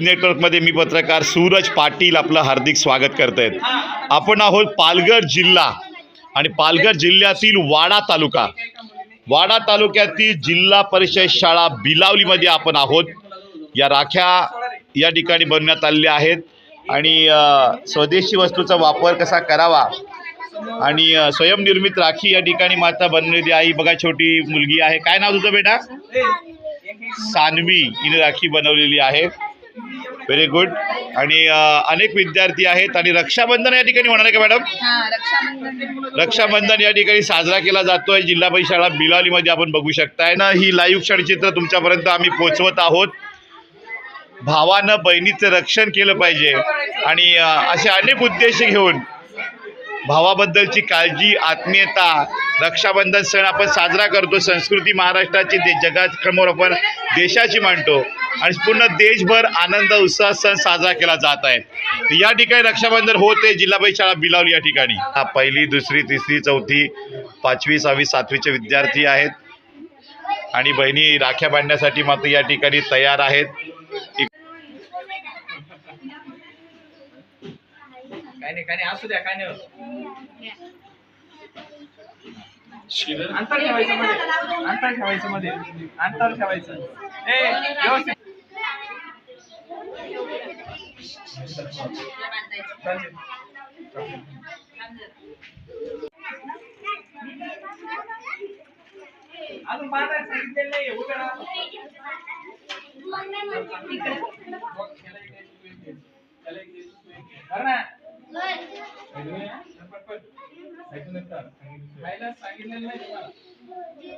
नेटवर्कमध्ये मी पत्रकार सूरज पाटील आपलं हार्दिक स्वागत करत आहेत आपण आहोत पालघर जिल्हा आणि पालघर जिल्ह्यातील वाडा तालुका. वाडा तालुक्यातील जिल्हा परिषद शाळा बिलावलीमध्ये आपण आहोत. या राख्या या ठिकाणी बनवण्यात आलेल्या आहेत. आणि स्वदेशी वस्तूचा वापर कसा करावा? आणि स्वयंनिर्मित राखी या ठिकाणी माता बनवलेली आई बघा छोटी मुलगी आहे. काय नाव तुझं बेटा? सानवी. हिने राखी बनवलेली आहे. व्हेरी गुड आणि अनेक विद्यार्थी आहेत आणि रक्षाबंधन या ठिकाणी होणार आहे का मॅडम? हा रक्षाबंधन या ठिकाणी साजरा केला जातोय. जिल्हा परिषद शाळा बिलावलीमध्ये आपण बघू शकताय ना ही लाईव्ह क्षणचित्र तुमच्यापर्यंत आम्ही पोचवत आहोत. भावानं बहिणीचं रक्षण केलं पाहिजे. आणि असे अनेक उद्देश घेऊन भावाबद्दलची काळजी आत्मीयता रक्षाबंधन सण आपण साजरा करतो. संस्कृती महाराष्ट्राची दे जगासमोर आपण देशाची मांडतो. आणि पूर्ण देशभर आनंद उत्साह सण साजरा केला जात आहे. या ठिकाणी रक्षाबंधन होते जिल्हा परिषद शाळा बिलावली या ठिकाणी. हा पहिली दुसरी तिसरी चौथी पाचवी सहावी सातवीचे विद्यार्थी आहेत. आणि बहिणी राख्या बांधण्यासाठी मात्र या ठिकाणी तयार आहेत. अंतर ठेवायचं मध्ये अंतर ठेवायचं मध्ये अंतर ठेवायचं. ए व्यवस्थित. चालेल. अजून बांधायला सांगितलेलं नाही उभे राहा. सांगितलेलं नाही